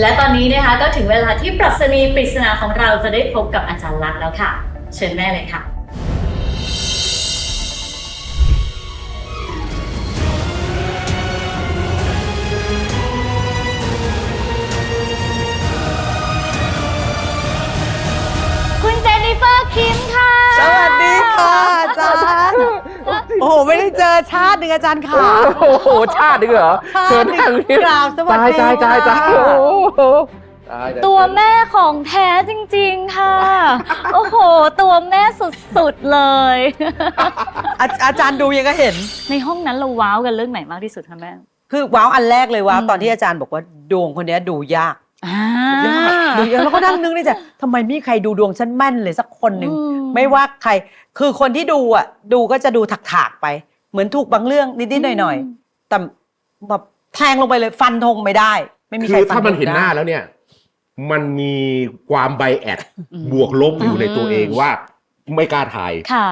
และตอนนี้นะคะก็ถึงเวลาที่ปรัชนีปริศนาของเราจะได้พบกับอาจารย์ลักษณ์แล้วค่ะ เชิญแม่เลยค่ะ ไม่ได้เจอชาติหนึ่งอาจารย์ขา โอ้โหชาติดีกเหรอชาเชิญติหนึ่ทางงนี้กราบสวัสตายดีตายตายตายค่ะ โอ้โหตายตายตัวแม่ของแท้จริงๆค่ะ โอ้โห ตัวแม่สุดๆเลย อาอาจารย์ดูยังก็เห็น ในห้องนั้นเราว้าวกันเรื่องไหนมากที่สุดคะแม่ คือว้าวอันแรกเลยว้าวอืม ตอนที่อาจารย์บอกว่าดวงคนเนี้ยดูยาก อ่าดูยากแล้วก็นั่งนึกในใจทำไมไม่มีใครดูดวงฉันแม่นเลยสักคนหนึ่งอืไม่ว่าใคร คือคนที่ดูอะ ดูก็จะดูถากๆไป เหมือนถูกบางเรื่องนิดๆหน่อยๆแต่แบบแทงลงไปเลยฟันธงไม่ได้ ไม่มีคืใครอฟันถ้ามันธงเห็นหได้น้าแล้วเนี่ย มันมีความไบแอดอืมบวกลบอยู่ในตัวเองว่า ไม่กล้าถ่ายค่ะ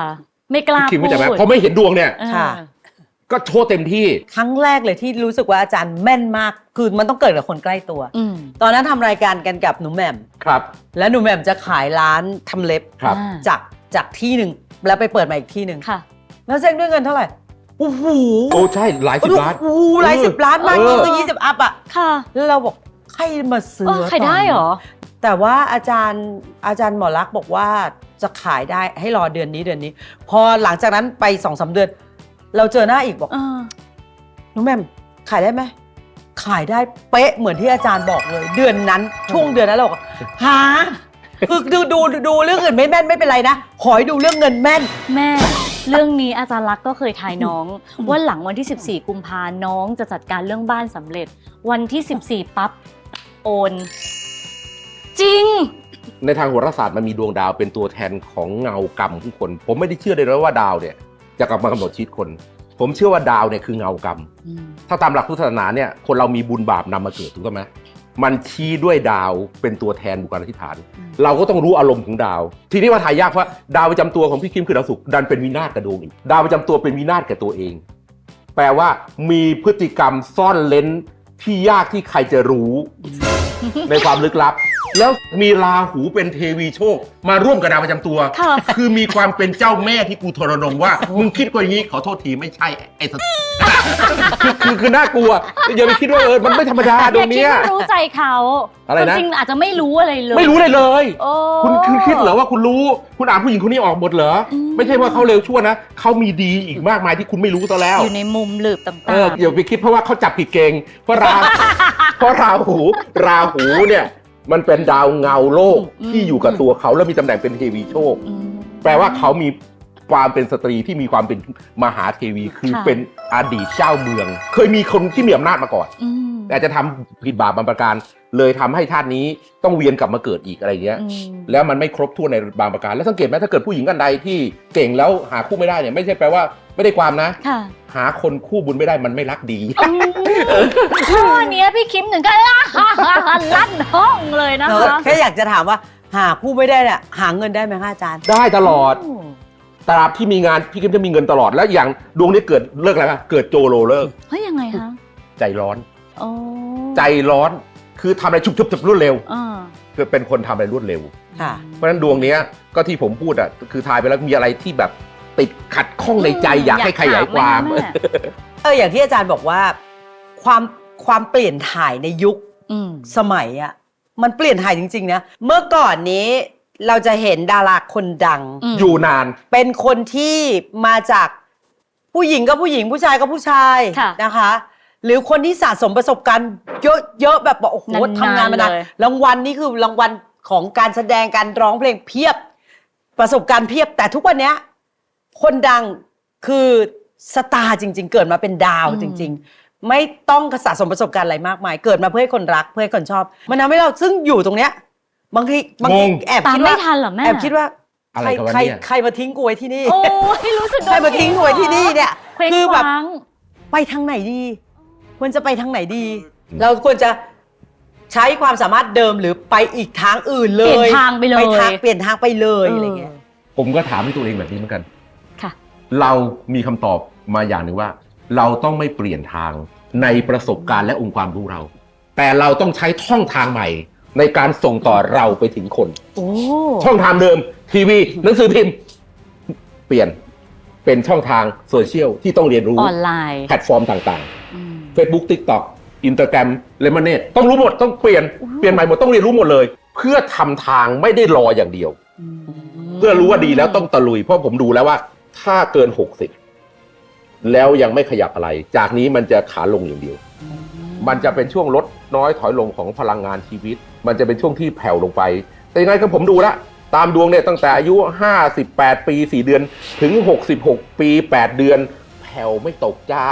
ไม่กล้าคิดพูไม่ดใช่ไหมเพราะไม่เห็นดวงเนี่ย เออค่ะ ก็โชว์เต็มที่ ครั้งแรกเลยที่รู้สึกว่าอาจารย์แม่นมาก คือมันต้องเกิดกับคนใกล้ตัว อืมตอนนั้นทำรายการกันกับหนูแหม่ม ครับ และหนูแหม่มจะขายร้านทำเล็บครับ อ่าจากจากที่หนึ่งแล้วไปเปิดมาอีกที่หนึ่งค่ะ แล้วเซ็งด้วยเงินเท่าไหร่โอ้โหโอ้ใช่หลายสิบล้าน โอ้โหหลายสิบล้านมากเออยิ่งกว่ายี่สิบอัพอะค่ะแล้วเราบอกใครมาซื้เออใครได้เหรอ แต่ว่าอาจารย์อาจารย์หมอรักษณ์บอกว่าจะขายได้ให้รอเดือนนี้เดือนนี้ พอหลังจากนั้นไปสองสาเดือน เราเจอหน้าอีกบอกเออน้องแม่มขายได้ไหมขายได้เป๊ะเหมือนที่อาจารย์บอกเลย เดือนนั้นช่วงเดือนนั้นเราบอกหาคือดูดูดูเรื่องอื่นไม่แม่นไม่เป็นไรนะขอให้ดูเรื่องเงินแม่น แม่ เรื่องนี้อาจารย์ลักษณ์ก็เคยทายน้อง ว่าหลังวันที่ 14 กุมภาน้องจะจัดการเรื่องบ้านสำเร็จ วันที่ 14 ปั๊บโอน จริง ในทางโหราศาสตร์มันมีดวงดาวเป็นตัวแทนของเงากรรมของคน ผมไม่ได้เชื่อเลยนะว่าดาวเนี่ย จะกลับมากำหนดชีวิตคน ผมเชื่อว่าดาวเนี่ยคือเงากรรม ถ้าตามหลักพุทธศาสนาเนี่ยคนเรามีบุญบาปนำมาเกิดถูกต้องไหมมันชี้ด้วยดาวเป็นตัวแทนบุคคลอธิษฐานอืมเราก็ต้องรู้อารมณ์ของดาว ทีนี้ว่าทายยากเพราะดาวประจำตัวของพี่คิมคือดาวศุกร์ดันเป็นวินาศกับดวงอีกดาวประจำตัวเป็นวินาศกับตัวเอง แปลว่ามีพฤติกรรมซ่อนเลนที่ยากที่ใครจะรู้ ในความลึกลับ แล้วมีราหูเป็นเทวีโชค มาร่วมกับดาวประจำตัว ค่ะ คือมีความเป็นเจ้าแม่ที่กูทรนงว่า มึงคิดกว่าอย่างนี้ขอโทษทีไม่ใช่ไอ้สัสคือคือคือน่ากลัวอย่าไปคิดว่าเออมันไม่ธรรมดาดวงเนี้ยแต่คิดว่ารู้ใจเขาอะไรนะ จริงๆอาจจะไม่รู้อะไรเลยไม่รู้เลยเลย โอ้ คุณคุณคิดเหรอว่าคุณรู้ คุณอ่านผู้หญิงคนนี้ออกหมดเหรอ อืม ไม่ใช่ว่าเขาเร็วชั่วนะเขามีดีอีกมากมายที่คุณไม่รู้ซะแล้ว อยู่ในมุมหลืบต่างเอออย่าไปคิดเพราะว่าเขาจับผิดเก่งเพราะรา เพราะราหู ราหูเนี่ย มันเป็นดาวเงาโลกที่อยู่กับตัวเขาแล้วมีตำแหน่งเป็นเทวีโชคอืมแปลว่าเขามีความเป็นสตรีที่มีความเป็นมหาเทวีคือค่ะเป็นอดีตเจ้าเมือง เคยมีคนที่มีอำนาจมาก่อนอืมแต่จะทำผิดบาปบางประการ เลยทำให้ชาตินี้ต้องเวียนกลับมาเกิดอีกอะไรเงี้ยอืมแล้วมันไม่ครบถ้วนในบางประการ แล้วสังเกตไหมถ้าเกิดผู้หญิงกันใดที่เก่งแล้วหาคู่ไม่ได้เนี่ยไม่ใช่แปลว่าไม่ได้ความนะค่ะ หาคนคู่บุญไม่ได้มันไม่รักดี ข้อเนี้ยพี่คิมถึงก็ลั่นห้องเลยนะเออคะ แค่อยากจะถามว่าหาคู่ไม่ได้เนี่ยหาเงินได้ไหมคะอาจารย์ ได้ตลอด ตราบที่มีงานพี่กิมจะมีเงินตลอดแล้วอย่างดวงนี้เกิดเลิกอะไรปะเกิดโจโรเลิกเฮ้ยยังไงคะใจร้อน โอ้ใจร้อนคือทำอะไรฉุบฉุบฉุบรวดเร็วอ่าคือเป็นคนทำอะไรรวดเร็ว ค่ะ เพราะฉะนั้นดวงเนี้ยก็ที่ผมพูดอะคือทายไปแล้วมีอะไรที่แบบ ติดขัดข้องในใจอยากให้ขยายความ อยกถแม่เอออย่างที่อาจารย์บอกว่า ความความเปลี่ยนถ่ายในยุคอืมสมัยอะมันเปลี่ยนถ่ายจริง ๆ นะ เมื่อก่อนนี้เราจะเห็นดาราคนดังอืมอยู่นาน เป็นคนที่มาจากผู้หญิงก็ผู้หญิงผู้ชายก็ผู้ชายค่ะนะคะ หรือคนที่สะสมประสบการณ์เยอะๆแบบบอกโอ้โหนานๆทำงานมานานเลย รางวัลนี่คือรางวัลของการแสดงการร้องเพลงเพียบ ประสบการณ์เพียบ แต่ทุกวันเนี้ย คนดังคือสตาร์จริง ๆ เกิดมาเป็นดาวจริง ๆ ไม่ต้องสะสมประสบการณ์อะไรมากมาย เกิดมาเพื่อให้คนรักเพื่อให้คนชอบ มันทำให้เราซึ่งอยู่ตรงเนี้ยบางทีบางทีงง แอบตามคิดไม่ว่าทันเหรอแม่แอบคิดว่าอะไรใครกันวะใครเนี่ย ใครมาทิ้งกูไว้ที่นี่ โอ้ยรู้สึกโดนใครมาทิ้งกูไว้ที่นี่เนี่ย เคว้งคือแบบคว้าง ไปทางไหนดี ควรจะไปทางไหนดีเราควรจะใช้ความสามารถเดิมหรือไปอีกทางอื่นเลเปลี่ยนยทางไปเลยทางเปลี่ยนทางไปเลยอะไรเงี้ยผมก็ถามให้ตัวเองแบบนี้เหมือนกันค่ะ เรามีคำตอบมาอย่างหนึ่งว่า เราต้องไม่เปลี่ยนทางในประสบการณ์และองค์ความรู้เรา แต่เราต้องใช้ช่องทางใหม่ ในการส่งต่อเราไปถึงคนโอ้ช่องทางเดิม ทีวีหนังสือพิมพ์ เปลี่ยนเป็นช่องทางโซเชียลที่ต้องเรียนรู้ออนไลน์แพลตฟอร์มต่างอืมๆ Facebook TikTok Instagram เลมอนเนตต้องรู้หมดต้องเปลี่ยนเปลี่ยนใหม่หมดต้องเรียนรู้หมดเลย เพื่อทำทางไม่ได้รออย่างเดียว เพื่อรู้ว่าดีแล้วต้องตะลุยเพราะผมดูแล้วว่า ถ้าเกิน 60 แล้วยังไม่ขยับอะไร จากนี้มันจะขาลงอย่างเดียว มันจะเป็นช่วงลดน้อยถอยลงของพลังงานชีวิต มันจะเป็นช่วงที่แผ่วลงไป แต่ยังไงก็ผมดูแล้วตามดวงเนี่ยตั้งแต่อายุ 58 ปี 4 เดือนถึง 66 ปี 8 เดือน แผ่วไม่ตกจ้า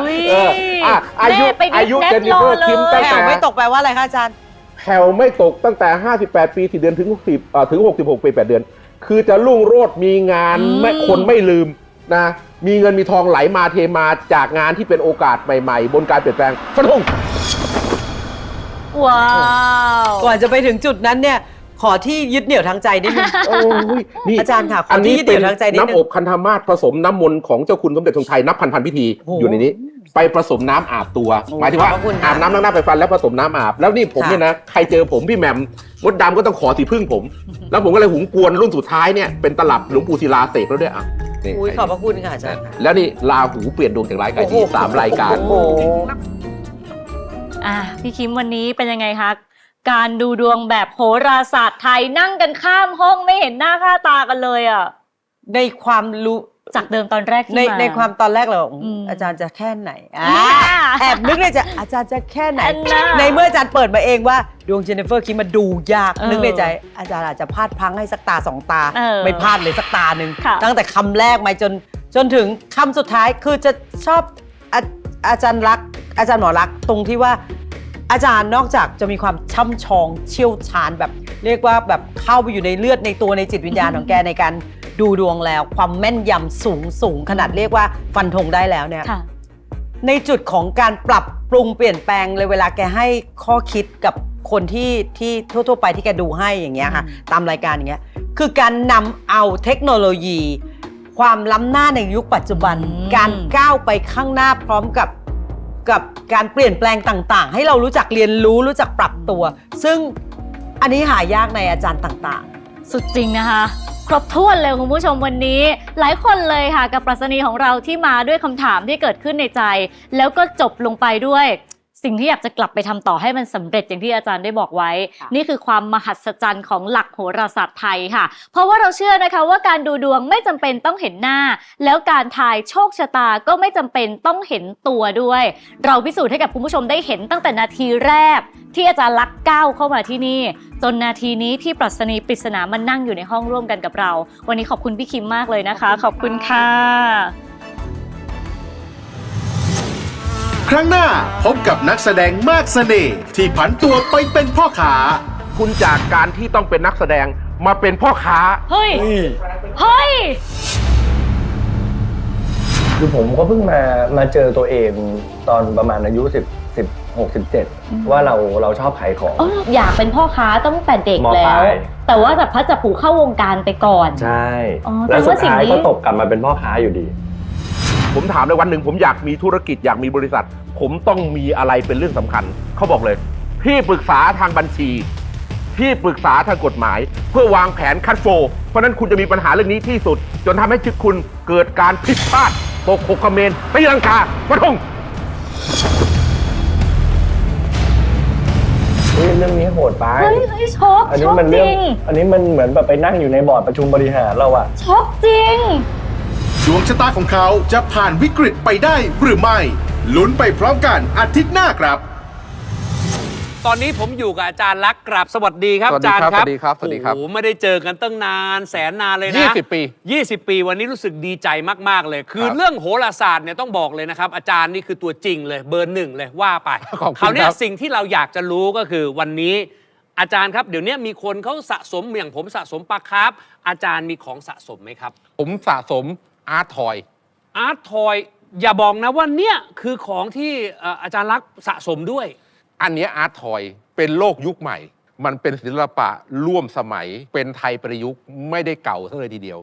โอ้ยเอออะอายุแม่ไปดิสอายุแนทเจนนิเฟอร์รอเลยคิมตั้งแผ่แต่วไม่ตกแปลว่าอะไรคะอาจารย์ แผ่วไม่ตกตั้งแต่ 58 ปี 4 เดือนถึง60เอ่อถึง 66 ปี 8 เดือน คือจะรุ่งโรจน์มีงานอืมไม่คนไม่ลืมนะมีเงินมีทองไหลมาเทมาจากงานที่เป็นโอกาสใหม่ ๆ บนการเปลี่ยนแปลงฟันธงว้าวก่อนจะไปถึงจุดนั้นเนี่ย ขอที่ยึดเหนี่ยวทางใจนิดนึง โอ้ยนี่อาจารย์ค่ะขออันนี้ที่ยึดเหเป็นี่นยวทางใจนิดนึง น้ำอบคันธมาศผสมน้ำมนต์ของเจ้าคุณสมเด็จทรงชัยนับพันพันพิธีโอ้โหอยู่ในนี้ ไปผสมน้ำอาบตัว โอ้หมายถึงว่าขอบพระคุณค่ะ อาบน้ำล้างหน้าไปฟันแล้วผสมน้ำอาบ แล้วนี่ผมค่ะเนี่ยนะใครเจอผมพี่แหม่มมดดำก็ต้องขอสีพึ่งผม แล้วผมก็เลยหุงกวนรุ่นสุดท้ายเนี่ยเป็นตลับหลวงปู่ศิลาเสกแล้วด้วยอะนี่อุ้ยขอบพระคุณค่ะอาจารย์ค่ะ แล้วนี่ลาหูเปลี่ยนดวงจากร้ายกลายดีโอ้โหสามรายการ โอ้โห อะพี่คิมวันนี้เป็นยังไงคะ การดูดวงแบบโหราศาสตร์ไทยนั่งกันข้ามห้องไม่เห็นหน้าค่าตากันเลยอะ ในความรู้ จากเดิมตอนแรกที่ในมา ในความตอนแรกเราอืมอาจารย์จะแค่ไหนอ่าอ่าแอบนึกในใจอาจารย์จะแค่ไหนอันน่ะในเมื่ออาจารย์เปิดมาเองว่าดวงเจเนฟเฟอร์คิดมาดูยากเออนึกในใจ อาจารย์อาจจะพลาดพลังให้สักตาสองตา เออไม่พลาดเลยสักตาหนึ่งค่ะ ตั้งแต่คำแรกมาจนจนถึงคำสุดท้ายคือจะชอบอาอาจารย์รักอาจารย์หมอรักตรงที่ว่าอาจารย์นอกจากจะมีความช่ำชองเชี่ยวชาญแบบ เรียกว่าแบบเข้าไปอยู่ในเลือดในตัวในจิตวิญญาณของแกในการ ดูดวงแล้วความแม่นยำสูงสูงขนาดเรียกว่าฟันธงได้แล้วเนี่ยค่ะ ในจุดของการปรับปรุงเปลี่ยนแปลงเลยเวลาแกให้ข้อคิดกับคนที่ที่ทั่ว ๆ ไปที่แกดูให้อย่างเงี้ยค่ะ อืม ตามรายการอย่างเงี้ยคือการนำเอาเทคโนโลยี ความล้ำหน้าในยุคปัจจุบันการก้าวไปข้างหน้าพร้อมกับกับการเปลี่ยนแปลงต่าง ๆ ให้เรารู้จักเรียนรู้รู้จักปรับตัว ซึ่งอันนี้หายากในอาจารย์ต่าง สุดจริงนะคะ ครบถ้วนเลยคุณผู้ชมวันนี้ หลายคนเลยค่ะกับปรัชนีของเราที่มาด้วยคำถามที่เกิดขึ้นในใจ แล้วก็จบลงไปด้วย สิ่งที่อยากจะกลับไปทำต่อให้มันสำเร็จอย่างที่อาจารย์ได้บอกไว้ค่ะนี่คือความมหัศจรรย์ของหลักโหราศาสตร์ไทยค่ะ เพราะว่าเราเชื่อนะคะว่าการดูดวงไม่จำเป็นต้องเห็นหน้า แล้วการทายโชคชะตาก็ไม่จำเป็นต้องเห็นตัวด้วย เราพิสูจน์ให้กับคุณผู้ชมได้เห็นตั้งแต่นาทีแรก ที่อาจารย์ลักษณ์ก้าวเข้ามาที่นี่ จนนาทีนี้ที่ปรัชนีปริศนามันนั่งอยู่ในห้องร่วมกันกับเรา วันนี้ขอบคุณพี่คิมมากเลยนะคะ ขอบคุณค่ะ ครั้งหน้าพบกับนักแสดงมากเสน่ห์ที่ผันตัวไปเป็นพ่อค้าคุณจากการที่ต้องเป็นนักแสดงมาเป็นพ่อค้า เฮ้ย เฮ้ย คือผมก็เพิ่งมามาเจอตัวเองตอนประมาณอายุ 10 16 17 ว่าเราเราชอบขายของ เอออยากเป็นพ่อค้าตั้งแต่เด็กมแล้ปวลายแต่ว่าจับพลัดจับผลูเข้าวงการไปก่อน ใช่ อ๋อแล้วแปลสุว่าดสิ่งท้ายนี้ ก็ตกกลับมาเป็นพ่อค้าอยู่ดี ผมถามเลยวันหนึ่งผมอยากมีธุรกิจอยากมีบริษัท ผมต้องมีอะไรเป็นเรื่องสำคัญ เขาบอกเลยพี่ปรึกษาทางบัญชีพี่ปรึกษาทางกฎหมาย เพื่อวางแผนคัดโฟลว์เพราะฉะนั้นคุณจะมีปัญหาเรื่องนี้ที่สุด จนทำให้ชีวิตคุณเกิดการผิดพลาดตกหกคเมนตีลังกาฟันธงเฮ้ยเรื่องนี้โหดไปเฮ้ยเฮ้ยช็อกอันช็นี้อกมันจเรื่องริงอันนี้มันเหมือนแบบไปนั่งอยู่ในบอร์ดประชุมบริหารเราอะช็อกจริง ดวงชะตาของเขาจะผ่านวิกฤตไปได้หรือไม่ ลุ้นไปพร้อมกันอาทิตย์หน้าครับ ตอนนี้ผมอยู่กับอาจารย์ลักษณ์กราบสวัสดีครับสวัสอาดีจารย์ครับครับสวัสดีครับสวัสดีครับ โอ้โหไม่ได้เจอกันตั้งนานแสนนานเลยนะ 20 ปี 20 ปีวันนี้รู้สึกดีใจมากๆเลย คือครับเรื่องโหราศาสตร์เนี่ยต้องบอกเลยนะครับ อาจารย์นี่คือตัวจริงเลยเบอร์หนึ่งเลยว่าไปขอบคุณคราวเนี้ยครับสิ่งที่เราอยากจะรู้ก็คือวันนี้ อาจารย์ครับ เดี๋ยวนี้มีคนเขาสะสมอย่างผมสะสมปลาคาร์ฟอาจารย์มีของสะสมไหมครับ ผมสะสม อาร์ตทอย อาร์ตทอยอย่าบอกนะว่าเนี่ยคือของที่เอ่ออาจารย์ลักษณ์สะสมด้วย อันเนี้อาร์ตทอยเป็นโลกยุคใหม่ มันเป็นศิลปะร่วมสมัย เป็นไทยประยุกต์ไม่ได้เก่าเท่าเลยทีเดียว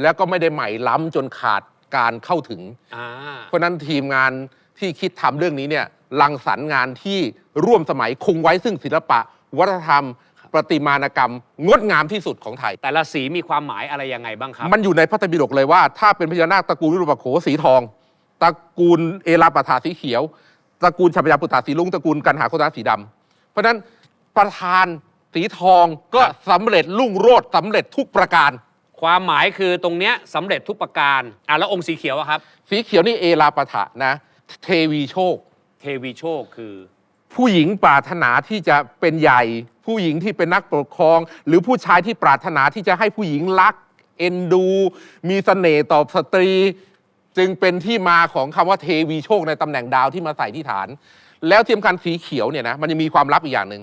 แล้วก็ไม่ได้ใหม่ล้ำจนขาดการเข้าถึง อ่า เพราะฉะนั้นทีมงานที่คิดทำเรื่องนี้เนี่ยรังสรรค์งานที่ร่วมสมัยคงไว้ซึ่งศิลปะ วัฒนธรรม ประติมานกรรม งดงามที่สุดของไทย แต่ละสีมีความหมายอะไรยังไงบ้างครับ มันอยู่ในพระไตรปิฎกเลยว่า ถ้าเป็นพญานาคตระกูลวิรูปโขสีทองตระกูลเอราปถาสีเขียวตระกูลชัพยาปุตตาสีลุงตระกูลกันหาโคตาสีดำเพราะฉะนั้นประธานสีทองก็ครับสำเร็จรุ่งโรจน์สำเร็จทุกประการ ความหมายคือตรงเนี้ยสำเร็จทุกประการอะแล้วองค์สีเขียวอะครับ สีเขียวนี่เอราปถะนะ เทวีโชค เทวีโชคคือ ผู้หญิงปรารถนาที่จะเป็นใหญ่ ผู้หญิงที่เป็นนักปกครอง หรือผู้ชายที่ปรารถนาที่จะให้ผู้หญิงรัก เอ็นดู มีเสน่ห์ต่อสตรี จึงเป็นที่มาของคำว่าเทวีโชคในตำแหน่งดาวที่มาใส่ที่ฐาน แล้วที่สำคัญสีเขียวเนี่ยนะมันจะมีความลับอีกอย่างหนึ่ง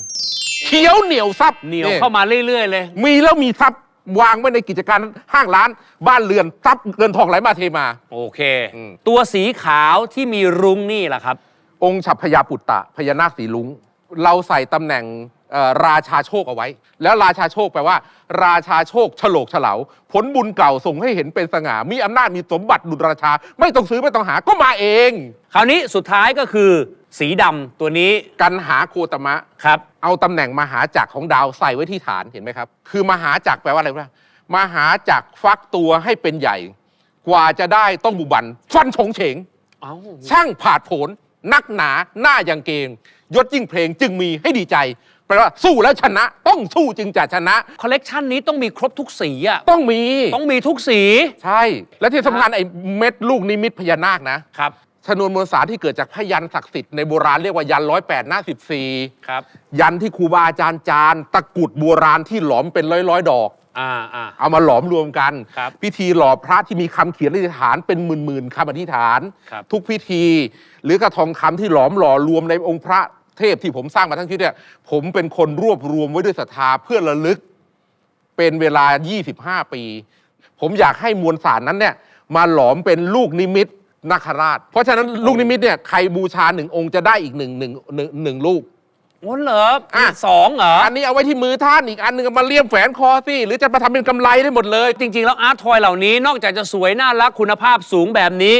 เขียวเหนียวซับเหนียวเข้ามาเรื่อย ๆ เลย มีแล้วมีทรัพย์วางไว้ในกิจการห้างร้านบ้านเรือนทรัพย์เงินทองไหลมาเทมา โอเคอืมตัวสีขาวที่มีรุ้งนี่แหละครับองค์ ฉัพพยาปุตตะพญานาคสีลุงเราใส่ตำแหน่งเอ่อราชาโชคเอาไว้ แล้วราชาโชคแปลว่า ราชาโชคฉลกเฉลาผลบุญเก่าส่งให้เห็นเป็นสง่ามีอำนาจมีสมบัติดุจราชา ไม่ต้องซื้อไม่ต้องหาก็มาเอง คราวนี้สุดท้ายก็คือ สีดำตัวนี้กันหาโคตมะครับเอาตำแหน่งมหาจักรของดาวใส่ไว้ที่ฐานเห็นไหมครับ คือมหาจักรแปลว่าอะไรวะมหาจักรฟักตัวให้เป็นใหญ่ กว่าจะได้ต้องบุบันฟันฉงเฉงเอ้าช่างผาดโผน นักหนาหน้ายังเกงยศยิ่งเพลงจึงมีให้ดีใจแปลว่าสู้แล้วชนะ ต้องสู้จึงจะชนะ คอลเลกชันนี้ต้องมีครบทุกสีอะต้องมี ต้องมีทุกสี ใช่ และที่สำคัญไอ้เม็ดลูกนิมิตพญานาคนะครับชนวนมวลสารที่เกิดจากพยันศักดิ์สิทธิ์ในโบราณเรียกว่ายันร้อยแปดหน้าสิบสี่ครับ ยันที่ครูบาอาจารย์จารย์ตะกรุดโบราณที่หลอมเป็นร้อยร้อยๆดอกอ่าอ่า เอามาหลอมรวมกันครับพิธีหล่อพระที่มีคำเขียนอธิษฐานเป็นหมื่นๆคำอธิษฐานครับทุกพิธี หรือกระทองคำที่หลอมหล่อรวมในองค์พระเทพที่ผมสร้างมาทั้งชีวิตเนี่ยผมเป็นคนรวบรวมไว้ด้วยศรัทธาเพื่อระลึกเป็นเวลา 25 ปี ผมอยากให้มวลสารนั้นเนี่ยมาหลอมเป็นลูกนิมิตนาคราช เพราะฉะนั้นลูกนิมิตเนี่ยใครบูชาหนึ่งองค์จะได้อีกหนึ่งหนึ่งหนึ่งหนึ่งลูก โอ้เหรออะมีสองเหรออันนี้เอาไว้ที่มือท่านอีกอันหนึงเอามาเลี่ยมแฝนคอสิหรือจะมาทำเป็นกำไรได้หมดเลย จริง ๆ แล้วอาร์ตทอยเหล่านี้นอกจากจะสวยน่ารักคุณภาพสูงแบบนี้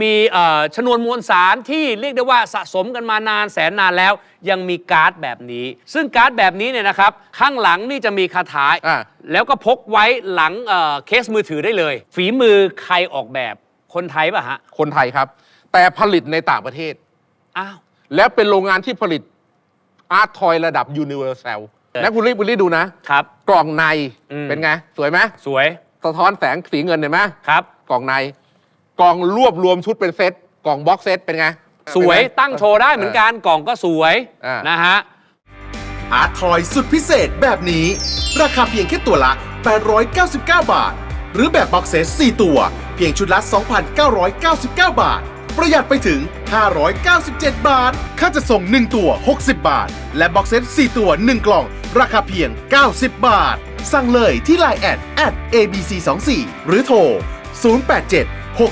มีเอ่อชนวนมวลสารที่เรียกได้ว่าสะสมกันมานานแสนนานแล้ว ยังมีการ์ดแบบนี้ ซึ่งการ์ดแบบนี้เนี่ยนะครับ ข้างหลังนี่จะมีคาถาอะ แล้วก็พกไว้หลังเอ่อเคสมือถือได้เลย ฝีมือใครออกแบบคนไทยป่ะฮะคนไทยครับ แต่ผลิตในต่างประเทศ อ้าว แล้วเป็นโรงงานที่ผลิต อาร์ตทอยระดับยูนิเวอร์แซลเออแล้วคุณรีบคุณรีบดูนะ ครับ กล่องในอืม เป็นไง สวยไหมสวยสะท้อนแสงสีเงินเห็นไหมครับ กล่องใน กล่องรวบรวมชุดเป็นเซตกล่องบ็อกเซตเป็นไง สวยเป็นไตั้งโชว์ได้เหมือนกันกล่องก็สวยอ่าน นะฮะ อาร์ตทอยสุดพิเศษแบบนี้ ราคาเพียงแค่ตัวละ 899 บาท หรือแบบบ็อกเซต4ตัว เพียงชุดละ 2,999 บาท ประหยัดไปถึง 597 บาท ค่าจะส่ง 1 ตัว 60 บาท และบ็อกเซต 4 ตัว 1 กล่อง ราคาเพียง 90 บาท สั่งเลยที่ Line แอด at abc24 หรือโทร 087 672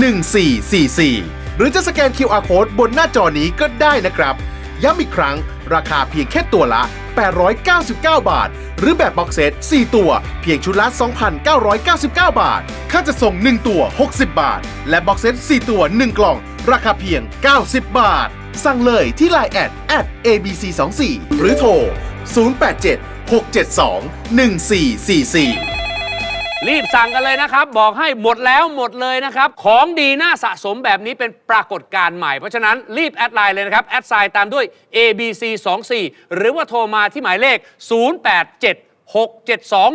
1444 หรือจะสแกน QR Code บนหน้าจอนี้ก็ได้นะครับ ย้ำอีกครั้ง ราคาเพียงแค่ตัวละ 899 บาท หรือแบบบ็อกเซต4 ตัว เพียงชุดละ 2,999 บาท ค่าจะส่ง 1 ตัว 60 บาท และบ็อกเซต4 ตัว 1 กล่อง ราคาเพียง 90 บาท สั่งเลยที่ Line แอด at abc24 หรือโทร 087 672 1444 รีบสั่งกันเลยนะครับ บอกให้หมดแล้วหมดเลยนะครับ ของดีน่าสะสมแบบนี้เป็นปรากฏการณ์ใหม่ เพราะฉะนั้นรีบแอดไลน์เลยนะครับ แอดไซน์ตามด้วย ABC 2 4หรือว่าโทรมาที่หมายเลข 087 672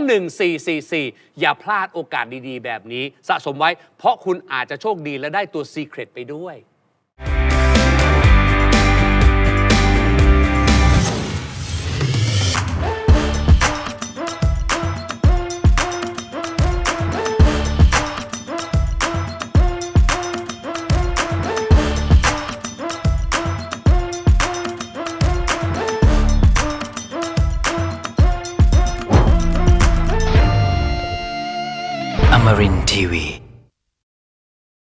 1444 อย่าพลาดโอกาสดีๆ แบบนี้ สะสมไว้ เพราะคุณอาจจะโชคดีและได้ตัว Secret ไปด้วย